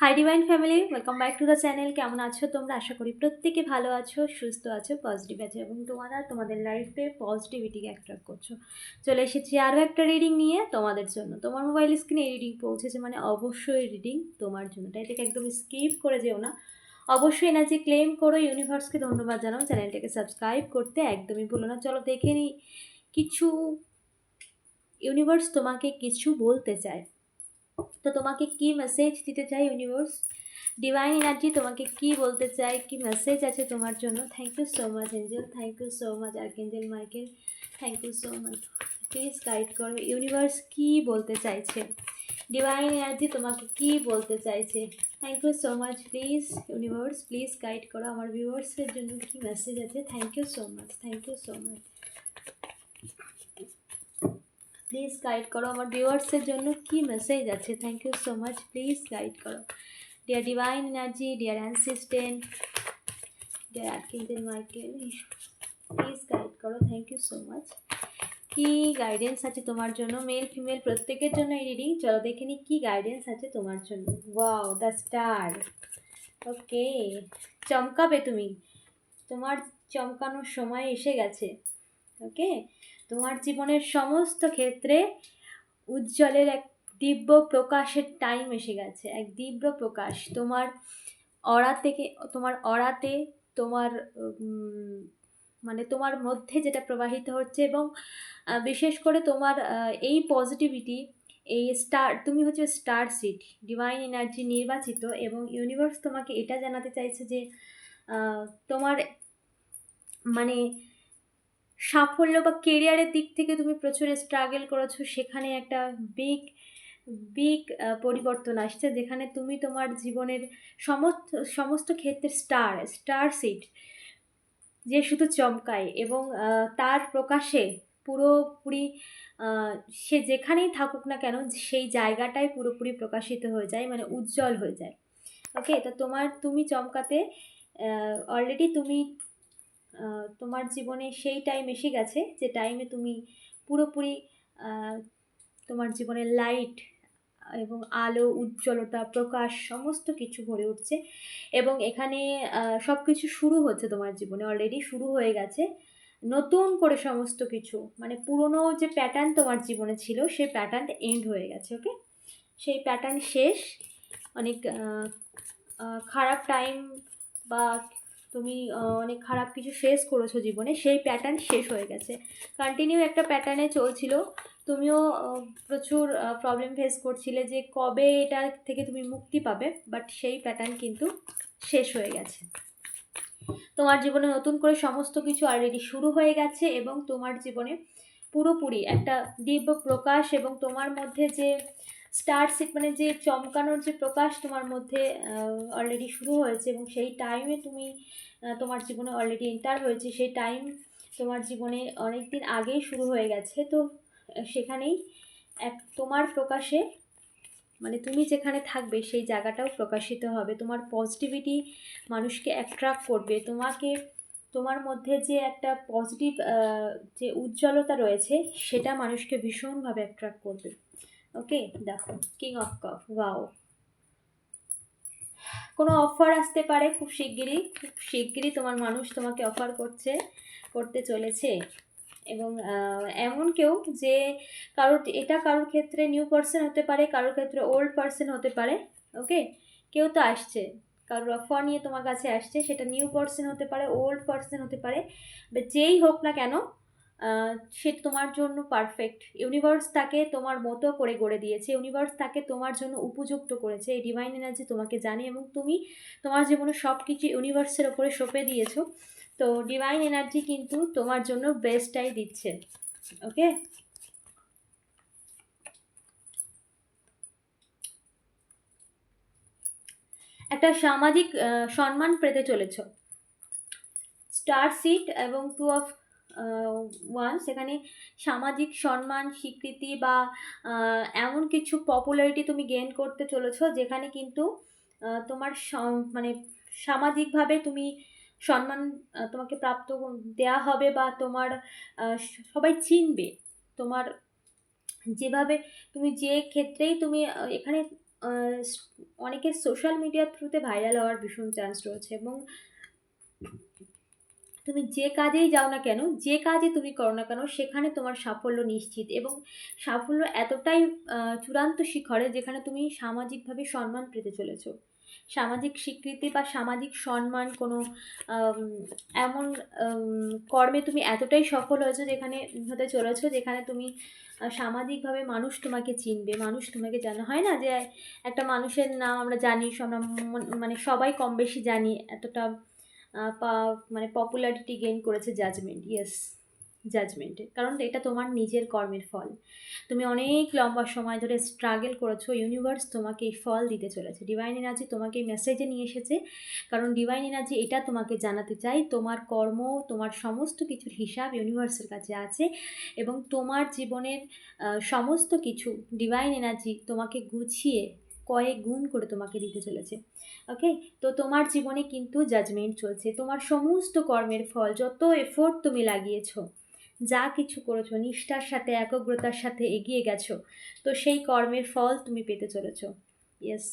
Hi divine family welcome back to the channel কেমন আছো তোমরা? আশা করি প্রত্যেকে ভালো আছো, সুস্থ আছো পজিটিভ আছো এবং তোমরা তোমাদের লাইফে পজিটিভিটিকে অ্যাট্রাক্ট করছ। চলে এসেছি আরও একটা রিডিং নিয়ে তোমাদের জন্য। তোমার মোবাইল স্ক্রিনে এই রিডিং পৌঁছেছে মানে অবশ্যই রিডিং তোমার জন্য। তাই থেকে একদম স্কিপ করে যেও না। অবশ্যই এনার্জি ক্লেম করো ইউনিভার্সকে ধন্যবাদ জানাও। চ্যানেলটাকে সাবস্ক্রাইব করতে একদমই ভুলো না। চলো দেখে নিই। কিছু ইউনিভার্স তোমাকে কিছু বলতে চায়। তো তোমাকে কি মেসেজ দিতে চাই ইউনিভার্স ডিভাইন এনার্জি তোমাকে কি বলতে চাই, কি মেসেজ আছে তোমার জন্য? Thank you so much angel thank you so much archangel Michael thank you so much please guide করো। ইউনিভার্স কি বলতে চাইছে? ডিভাইন এনার্জি তোমাকে কি বলতে চাইছে? Thank you so much please universe please guide করো। আমার ভিউয়ার্সের জন্য কি মেসেজ আছে? Thank you so much thank you so much please guide করো আমার ভিউয়ার্সের জন্য কি মেসেজ আছে thank you so much please guide করো dear divine energy dear ancestors dear archangel Michael please guide করো থ্যাংক ইউ সো মাচ কি guidance আছে তোমার জন্য মেল ফিমেল প্রত্যেকের জন্য এই রিডিং চলো দেখে নিই কী গাইডেন্স আছে তোমার জন্য ওয়াও দ্য স্টার ওকে চমকাবে তুমি তোমার চমকানোর সময় এসে গেছে ওকে তোমার জীবনের সমস্ত ক্ষেত্রে উজ্জ্বলের এক দিব্য প্রকাশের টাইম এসে গেছে, এক দিব্য প্রকাশ। তোমার অড়া থেকে, তোমার অড়াতে তোমার মানে তোমার মধ্যে যেটা প্রবাহিত হচ্ছে এবং বিশেষ করে তোমার এই পজিটিভিটি এই স্টার তুমি হচ্ছে স্টার সিট ডিভাইন এনার্জি নির্বাচিত এবং ইউনিভার্স তোমাকে এটা জানাতে চাইছে যে তোমার মানে সাফল্য বা কেরিয়ারের দিক থেকে তুমি প্রচুর স্ট্রাগল করেছ, সেখানে একটা বিগ বিগ পরিবর্তন আসছে, যেখানে তুমি তোমার জীবনের সমস্ত সমস্ত ক্ষেত্রে স্টার স্টার সিট যে শুধু চমকায় এবং তার প্রকাশে পুরোপুরি সে যেখানেই থাকুক না কেন, সেই জায়গাটাই পুরোপুরি প্রকাশিত হয়ে যায় মানে উজ্জ্বল হয়ে যায়। ওকে তো তোমার, তুমি চমকাতে অলরেডি তুমি তোমার জীবনে সেই টাইম এসে গেছে যে টাইমে তুমি পুরোপুরি তোমার জীবনের লাইট এবং আলো, উজ্জ্বলতা, প্রকাশ সমস্ত কিছু ভরে উঠছে এবং এখানে সব কিছু শুরু হচ্ছে তোমার জীবনে অলরেডি শুরু হয়ে গেছে। নতুন করে সমস্ত কিছু মানে পুরনো যে প্যাটার্ন তোমার জীবনে ছিল, সেই প্যাটার্নটা এন্ড হয়ে গেছে ওকে সেই প্যাটার্ন শেষ। অনেক খারাপ টাইম বা তুমি অনেক খারাপ কিছু ফেস করেছ জীবনে, সেই প্যাটার্ন শেষ হয়ে গেছে। কন্টিনিউ একটা প্যাটার্নে চলছিল। তুমিও প্রচুর প্রবলেম ফেস করছিলে যে কবে এটা থেকে তুমি মুক্তি পাবে বাট সেই প্যাটার্ন কিন্তু শেষ হয়ে গেছে। তোমার জীবনে নতুন করে সমস্ত কিছু অলরেডি শুরু হয়ে গেছে এবং তোমার জীবনে পুরোপুরি একটা দিব্য প্রকাশ এবং তোমার মধ্যে যে স্টার সিট মানে যে চমকানোর যে প্রকাশ তোমার মধ্যে অলরেডি শুরু হয়েছে এবং সেই টাইমে তুমি তোমার জীবনে অলরেডি এন্টার হয়েছে, সেই টাইম তোমার জীবনে অনেক দিন আগেই শুরু হয়ে গেছে। তো সেখানেই এক, তোমার প্রকাশে মানে তুমি যেখানে থাকবে সেই জায়গাটাও প্রকাশিত হবে। তোমার পজিটিভিটি মানুষকে অ্যাট্রাক্ট করবে। তোমাকে, তোমার মধ্যে যে একটা পজিটিভ যে উজ্জ্বলতা রয়েছে, সেটা মানুষকে ভীষণভাবে অ্যাট্রাক্ট করবে। ওকে, দেখো কিং অফ কফ ওয়াও কোনো অফার আসতে পারে খুব শিগগিরই খুব শিগগিরই তোমার মানুষ তোমাকে অফার করছে, করতে চলেছে। এবং এমন কেউ যে কারোর, এটা কারোর ক্ষেত্রে নিউ পার্সন হতে পারে, কারোর ক্ষেত্রে ওল্ড পার্সন হতে পারে, ওকে? কেউ তো আসছে, কারোর অফার নিয়ে তোমার কাছে আসছে, সেটা নিউ পার্সন হতে পারে ওল্ড পার্সন হতে পারে, বা যেই হোক না কেন সে তোমার জন্য পারফেক্ট ইউনিভার্স তাকে তোমার মতো করে গড়ে দিয়েছে। ইউনিভার্স তাকে তোমার জন্য উপযুক্ত করেছে। এই ডিভাইন এনার্জি তোমাকে জানে এবং তুমি তোমার জীবনে সব কিছু ইউনিভার্সের ওপরে সঁপে দিয়েছ। তো ডিভাইন এনার্জি কিন্তু তোমার জন্য বেস্টটাই দিচ্ছে। ওকে একটা সামাজিক সম্মান পেতে চলেছ। স্টার সিট এবং টু অফ ওয়ান সেখানে সামাজিক সম্মান, স্বীকৃতি বা এমন কিছু পপুলারিটি তুমি গেন করতে চলেছো যেখানে কিন্তু তোমার মানে সামাজিকভাবে তুমি সম্মান তোমাকে প্রাপ্ত দেয়া হবে বা তোমার সবাই চিনবে। তোমার যেভাবে তুমি যে ক্ষেত্রেই তুমি এখানে অনেকের সোশ্যাল মিডিয়ার থ্রুতে ভাইরাল হওয়ার ভীষণ চান্স রয়েছে এবং তুমি যে কাজেই যাও না কেন, যে কাজে তুমি করো না কেন, সেখানে তোমার সাফল্য নিশ্চিত এবং সাফল্য এতটাই চূড়ান্ত শিখরে যেখানে তুমি সামাজিকভাবে সম্মান পেতে চলেছো। সামাজিক স্বীকৃতি বা সামাজিক সম্মান কোনো এমন কর্মে তুমি এতটাই সফল হয়েছো যেখানে, হতে চলেছো যেখানে তুমি সামাজিকভাবে মানুষ তোমাকে চিনবে। মানুষ তোমাকে জানা হয় না যে একটা মানুষের নাম আমরা জানি আমরা মানে সবাই কম বেশি জানি, এতটা মানে পপুলারিটি গেইন করেছে জাজমেন্ট ইয়েস জাজমেন্টে কারণ এটা তোমার নিজের কর্মের ফল। তুমি অনেক লম্বা সময় ধরে স্ট্রাগল করেছ ইউনিভার্স তোমাকে এই ফল দিতে চলেছে। ডিভাইন এনার্জি তোমাকে মেসেজে নিয়ে এসেছে, কারণ ডিভাইন এনার্জি এটা তোমাকে জানাতে চাই তোমার কর্ম, তোমার সমস্ত কিছুর হিসাব ইউনিভার্সের কাছে আছে এবং তোমার জীবনের সমস্ত কিছু ডিভাইন এনার্জি তোমাকে গুছিয়ে কয়েক গুণ করে তোমাকে দিতে চলেছে। ওকে তো তোমার জীবনে কিন্তু জাজমেন্ট চলছে। তোমার সমস্ত কর্মের ফল, যত এফোর্ট তুমি লাগিয়েছো, যা কিছু করেছ, নিষ্ঠার সাথে, একাগ্রতার সাথে এগিয়ে গেছো, তো সেই কর্মের ফল তুমি পেতে চলেছো। ইয়েস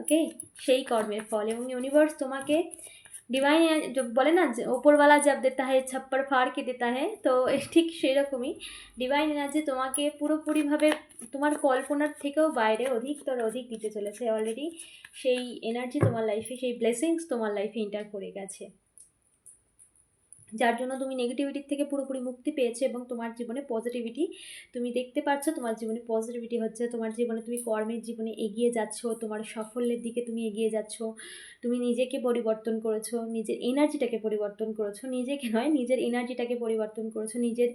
ওকে সেই কর্মের ফল এবং ইউনিভার্স তোমাকে ডিভাইন বলে না ওপরওয়ালা জব দেতা হয় ছাপ্পর ফাড় কে দেতা হয় তো ঠিক সেরকমই ডিভাইন এনার্জি তোমাকে পুরোপুরিভাবে তোমার কল্পনার থেকেও বাইরে অধিকতর অধিক দিতে চলেছে অলরেডি সেই এনার্জি তোমার লাইফে সেই ব্লেসিংস তোমার লাইফে এন্টার করে গেছে যার জন্য তুমি নেগেটিভিটির থেকে পুরোপুরি মুক্তি পেয়েছ এবং তোমার জীবনে পজিটিভিটি তুমি দেখতে পাচ্ছ তোমার জীবনে পজিটিভিটি হচ্ছে তোমার জীবনে তুমি কর্মের জীবনে এগিয়ে যাচ্ছ তোমার সাফল্যের দিকে তুমি এগিয়ে যাচ্ছ তুমি নিজেকে পরিবর্তন করেছ, নিজের এনার্জিটাকে পরিবর্তন করেছ, নিজেকে নয়, নিজের এনার্জিটাকে পরিবর্তন করেছ, নিজের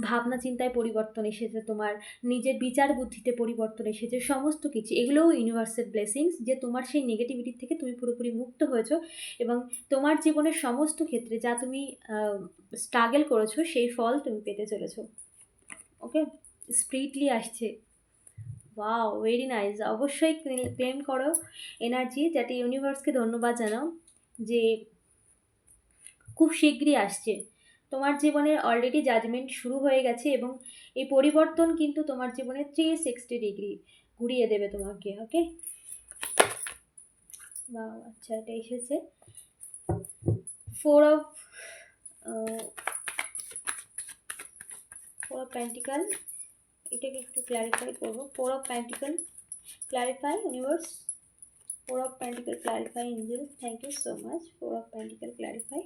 ভাবনা চিন্তায় পরিবর্তন এসেছে তোমার, নিজের বিচার বুদ্ধিতে পরিবর্তন এসেছে, সমস্ত কিছু। এগুলোও ইউনিভার্সাল ব্লেসিংস যে তোমার সেই নেগেটিভিটির থেকে তুমি পুরোপুরি মুক্ত হয়েছো এবং তোমার জীবনের সমস্ত ক্ষেত্রে যা তুমি স্ট্রাগল করেছ সেই ফল তুমি পেতে চলেছো। ওকে স্প্রিটলি আসছে। ওয়াও ভেরি নাইস অবশ্যই ক্লেম করো এনার্জি যাতে ইউনিভার্সকে ধন্যবাদ জানাও যে খুব শীঘ্রই আসছে। তোমার জীবনের অলরেডি জাজমেন্ট শুরু হয়ে গেছে এবং এই পরিবর্তন কিন্তু তোমার জীবনে থ্রি সিক্সটি ডিগ্রি ঘুরিয়ে দেবে তোমাকে ওকে বা আচ্ছা এটা এসেছে। Four of four of pentacles এটাকে একটু ক্ল্যারিফাই করব। Four of pentacles clarify universe four of pentacles clarify angel thank you so much four of pentacles clarify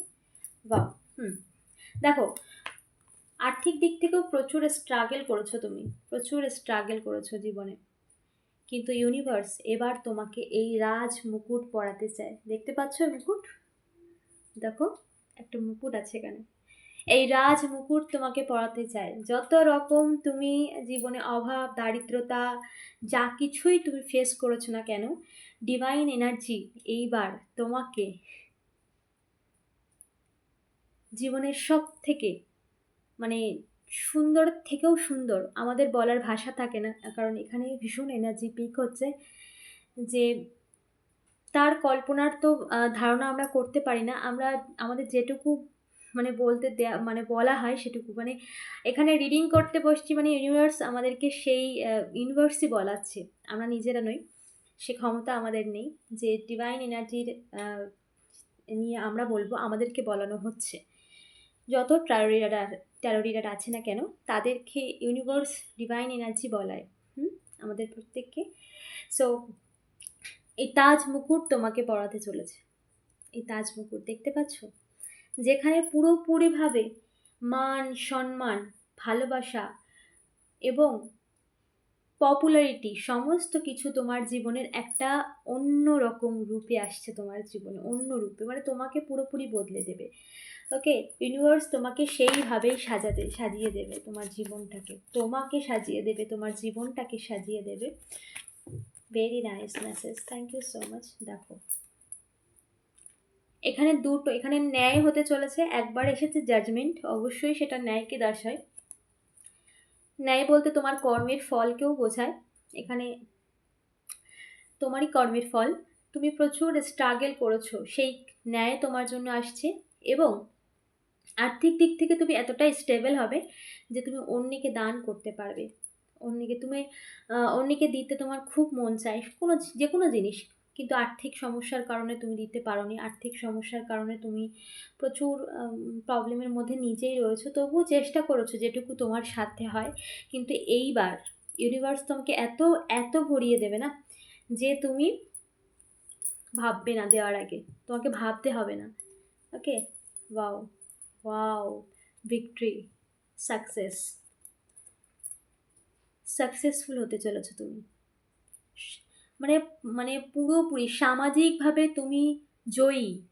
বা হুম। দেখো, আর্থিক দিক থেকেও প্রচুর স্ট্রাগল করেছ তুমি। প্রচুর স্ট্রাগল করেছ জীবনে। কিন্তু ইউনিভার্স এবার তোমাকে এই রাজ মুকুট পরাতে চায়। দেখতে পাচ্ছ মুকুট? দেখো, একটা মুকুট আছে এখানে। এই রাজ মুকুট তোমাকে পড়াতে চায় যত রকম তুমি জীবনে অভাব, দারিদ্রতা, যা কিছুই তুমি ফেস করেছ না কেন ডিভাইন এনার্জি এইবার তোমাকে জীবনের সব থেকে মানে সুন্দর থেকেও সুন্দর আমাদের বলার ভাষা থাকে না। কারণ এখানে ভীষণ এনার্জি পিক হচ্ছে যে তার কল্পনার তো ধারণা আমরা করতে পারি না। আমরা, আমাদের যেটুকু মানে বলতে দেয়া মানে বলা হয় সেটুকু। মানে এখানে রিডিং করতে বসছি মানে ইউনিভার্স আমাদেরকে সেই ইউনিভার্সই বলাচ্ছে। আমরা নিজেরা নই, সে ক্ষমতা আমাদের নেই যে ডিভাইন এনার্জির নিয়ে আমরা বলব আমাদেরকে বলানো হচ্ছে। যত ট্যারোরিডার ট্যারোরিডার আছে না কেন, তাদেরকে ইউনিভার্স ডিভাইন এনার্জি বলায়, হুম, আমাদের প্রত্যেককে। সো এই তাজ মুকুট তোমাকে পড়াতে চলেছে। এই তাজ মুকুট, দেখতে পাচ্ছ? যেখানে পুরোপুরিভাবে মান, সম্মান, ভালোবাসা এবং পপুলারিটি সমস্ত কিছু তোমার জীবনের একটা অন্য রকম রূপে আসছে তোমার জীবনে, অন্য রূপে। মানে তোমাকে পুরোপুরি বদলে দেবে। ওকে ইউনিভার্স তোমাকে সেইভাবেই সাজাতে, সাজিয়ে দেবে তোমার জীবনটাকে। তোমাকে সাজিয়ে দেবে, তোমার জীবনটাকে সাজিয়ে দেবে। Very nice message thank you so much দেখো। এখানে দুটো, এখানে ন্যায় হতে চলেছে। একবার এসেছে জাজমেন্ট অবশ্যই সেটা ন্যায়কে দর্শায় ন্যায় বলতে তোমার কর্মের ফলকেও বোঝায়। এখানে তোমারই কর্মের ফল। তুমি প্রচুর স্ট্রাগল করেছ, সেই ন্যায় তোমার জন্য আসছে এবং আর্থিক দিক থেকে তুমি এতটাই স্টেবল হবে যে তুমি অন্যকে দান করতে পারবে। অন্যকে তুমি অন্যকে দিতে তোমার খুব মন চায়। কোনো, যে কোনো জিনিস। কিন্তু আর্থিক সমস্যার কারণে তুমি দিতে পারোনি। আর্থিক সমস্যার কারণে তুমি প্রচুর প্রবলেমের মধ্যে নিজেই রয়েছো। তবুও চেষ্টা করেছ যেটুকু তোমার সাধ্যে হয়। কিন্তু এইবার ইউনিভার্স তোমাকে এত এত ভরিয়ে দেবে না যে তুমি ভাববে না দেওয়ার আগে। তোমাকে ভাবতে হবে না। Okay wow wow victory success successful হতে চলেছো তুমি। মানে মানে পুরোপুরি সামাজিকভাবে তুমি জয়ী।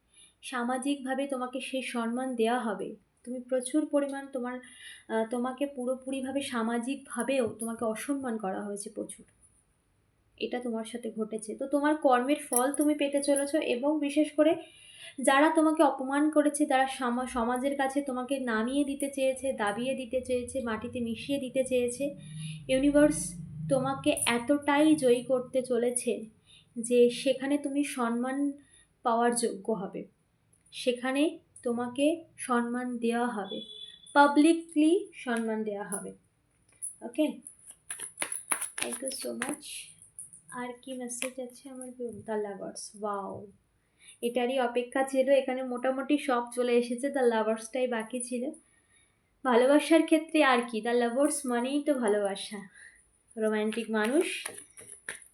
সামাজিকভাবে তোমাকে সেই সম্মান দেওয়া হবে। তুমি প্রচুর পরিমাণ তোমার তোমাকে পুরোপুরিভাবে সামাজিকভাবেও তোমাকে অসম্মান করা হয়েছে প্রচুর। এটা তোমার সাথে ঘটেছে। তো তোমার কর্মের ফল তুমি পেতে চলেছো এবং বিশেষ করে যারা তোমাকে অপমান করেছে, যারা সামা- সমাজের কাছে তোমাকে নামিয়ে দিতে চেয়েছে, দাবিয়ে দিতে চেয়েছে, মাটিতে মিশিয়ে দিতে চেয়েছে ইউনিভার্স তোমাকে এতটাই জয়ী করতে চলেছে যে সেখানে তুমি সম্মান পাওয়ার যোগ্য হবে। সেখানে তোমাকে সম্মান দেওয়া হবে। পাবলিকলি সম্মান দেওয়া হবে। Okay? Thank you so much আর কি মেসেজ আছে আমার দ্য লাভার্স ওয়াও এটারই অপেক্ষা ছিল। এখানে মোটামুটি সব চলে এসেছে। দ্য লাভার্সটাই বাকি ছিল। ভালোবাসার ক্ষেত্রে আর কি। দ্য লাভার্স মানেই তো ভালোবাসা। রোম্যান্টিক মানুষ,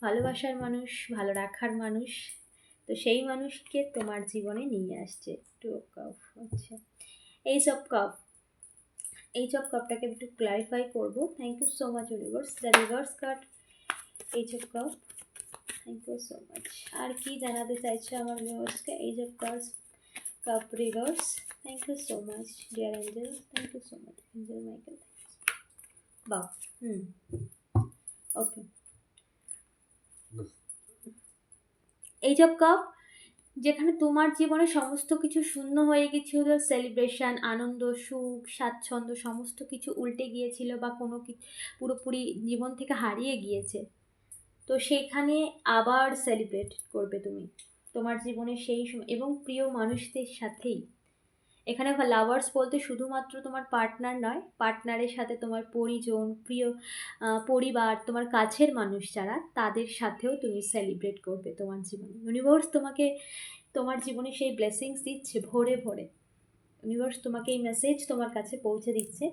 ভালোবাসার মানুষ, ভালো রাখার মানুষ। তো সেই মানুষকে তোমার জীবনে নিয়ে আসছে। টু অফ কাপ আচ্ছা। এই এইসব কাপ এইসব কাপটাকে একটু ক্লারিফাই করব। Thank you so much universe the reverse cut card এইসব cup thank you so much আর কি জানাতে চাইছো আমার ভিউয়ার্সকে এইসব cup cup reverse thank you so much dear angel thank you so much angel Michael বাহ, হুম। ওকে এইসব কাপ যেখানে তোমার জীবনে সমস্ত কিছু শূন্য হয়ে গেছিল সেলিব্রেশন আনন্দ সুখ স্বাচ্ছন্দ্য সমস্ত কিছু উল্টে গিয়েছিল বা কোনো কি পুরোপুরি জীবন থেকে হারিয়ে গিয়েছে। তো সেখানে আবার সেলিব্রেট করবে তুমি। তোমার জীবনে সেই সময় এবং প্রিয় মানুষদের সাথেই। এখানে লাভার্স বলতে শুধুমাত্র তোমার পার্টনার নয় পার্টনারের সাথে তোমার পরিজন, প্রিয় পরিবার, তোমার কাছের মানুষ যারা, তাদের সাথেও তুমি সেলিব্রেট করবে তোমার জীবনে। ইউনিভার্স তোমাকে, তোমার জীবনে সেই ব্লেসিংস দিচ্ছে ভরে ভরে। ইউনিভার্স তোমাকে এই মেসেজ তোমার কাছে পৌঁছে দিচ্ছে,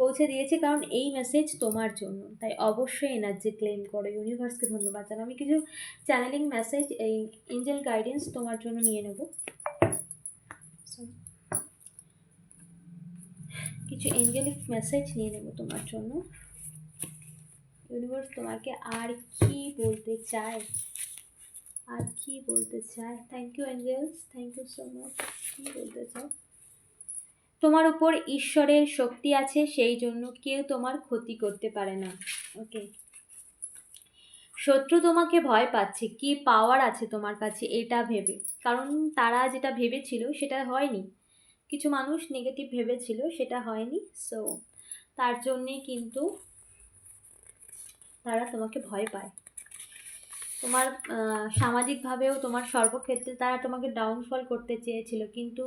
পৌঁছে দিয়েছে কারণ এই মেসেজ তোমার জন্য। তাই অবশ্যই এনার্জি ক্লেম করো। ইউনিভার্সকে ধন্যবাদ জানাও। আমি কিছু চ্যানেলিং মেসেজ এই এঞ্জেল গাইডেন্স তোমার জন্য নিয়ে নেব। Sorry. কিছু এঞ্জেলিক মেসেজ নিয়ে নেব তোমার জন্য। ইউনিভার্স তোমাকে আর কি বলতে চায়? আর কি বলতে চায়? Thank you angels thank you so much কি বলতে চাও? তোমার উপর ঈশ্বরের শক্তি আছে, সেই জন্য কেউ তোমার ক্ষতি করতে পারে না। ওকে শত্রু তোমাকে ভয় পাচ্ছে। কি পাওয়ার আছে তোমার কাছে? এটা ভেবে। কারণ তারা যেটা ভেবেছিল, সেটা হয়নি। কিছু মানুষ নেগেটিভ ভেবেছিল, সেটা হয়নি। সো তার জন্যে কিন্তু তারা তোমাকে ভয় পায়। তোমার সামাজিকভাবেও তোমার সর্বক্ষেত্রে তারা তোমাকে ডাউনফল করতে চেয়েছিল, কিন্তু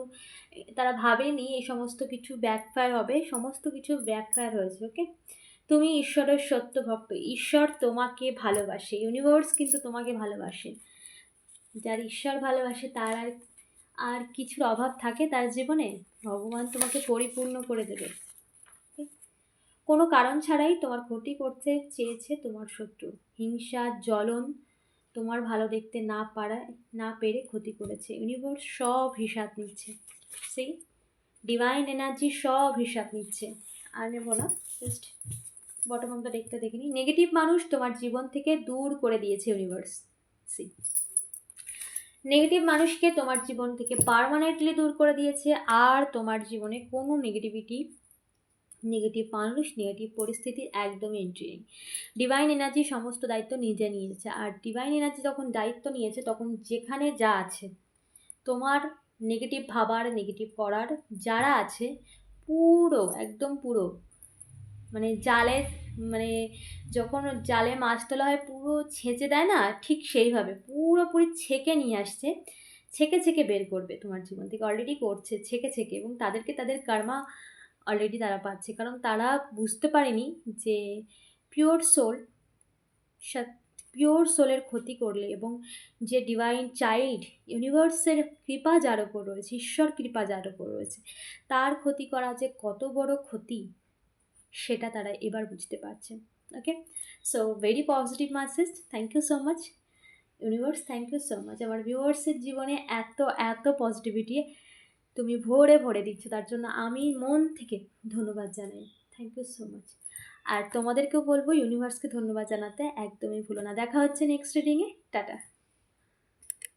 তারা ভাবেনি এই সমস্ত কিছু ব্যাকফায়ার হবে। সমস্ত কিছু ব্যাকফায়ার হয়েছে ওকে তুমি ঈশ্বরের সত্য ভক্ত। ঈশ্বর তোমাকে ভালোবাসে। ইউনিভার্স কিন্তু তোমাকে ভালোবাসে। যার ঈশ্বর ভালোবাসে, তার আর আর কিছুর অভাব থাকে তার জীবনে, ভগবান তোমাকে পরিপূর্ণ করে দেবে। কোনো কারণ ছাড়াই তোমার ক্ষতি করতে চেয়েছে তোমার শত্রু। হিংসা, জ্বলন তোমার ভালো দেখতে না পারায়, না পেরে ক্ষতি করেছে। ইউনিভার্স সব হিসাব নিচ্ছে। সেই ডিভাইন এনার্জি সব হিসাব নিচ্ছে। আর নেব না জাস্ট বটম ডেকটা দেখিনি নেগেটিভ মানুষ তোমার জীবন থেকে দূর করে দিয়েছে ইউনিভার্স সি নেগেটিভ মানুষকে তোমার জীবন থেকে পারমানেন্টলি দূর করে দিয়েছে, আর তোমার জীবনে কোনো নেগেটিভিটি নেগেটিভ মানুষ নেগেটিভ পরিস্থিতির একদমই এন্ট্রি নেই। ডিভাইন এনার্জি সমস্ত দায়িত্ব নিজে নিয়েছে, আর ডিভাইন এনার্জি যখন দায়িত্ব নিয়েছে, তখন যেখানে যা আছে, তোমার নেগেটিভ ভাবার নেগেটিভ করার, যারা আছে, পুরো, একদম পুরো মানে জালে মানে যখন জালে মাছ তোলা হয়, পুরো ছেঁচে দেয় না? ঠিক সেইভাবে। পুরোপুরি ছেঁকে নিয়ে আসছে। ছেঁকে ছেঁকে বের করবে তোমার জীবন থেকে। অলরেডি করছে, ছেঁকে ছেঁকে। এবং তাদেরকে তাদের কর্মা অলরেডি তারা পাচ্ছে। কারণ তারা বুঝতে পারেনি যে পিওর সোল পিওর সোলের ক্ষতি করলে এবং যে ডিভাইন চাইল্ড ইউনিভার্সের কৃপা যার ওপর রয়েছে, ঈশ্বর কৃপা যার ওপর রয়েছে, তার ক্ষতি করা যে কত বড় ক্ষতি সেটা তারা এবার বুঝতে পারছে okay so very positive message thank you so much universe thank you so much আমার ভিউয়ার্সের জীবনে এত এত পজিটিভিটি তুমি ভরে ভরে দিচ্ছ, তার জন্য আমি মন থেকে ধন্যবাদ জানাই। থ্যাংক ইউ সো মাচ আর তোমাদেরকেও বলব ইউনিভার্সকে ধন্যবাদ জানাতে একদমই ভুলো না। দেখা হচ্ছে নেক্সট রিডিংয়ে টাটা।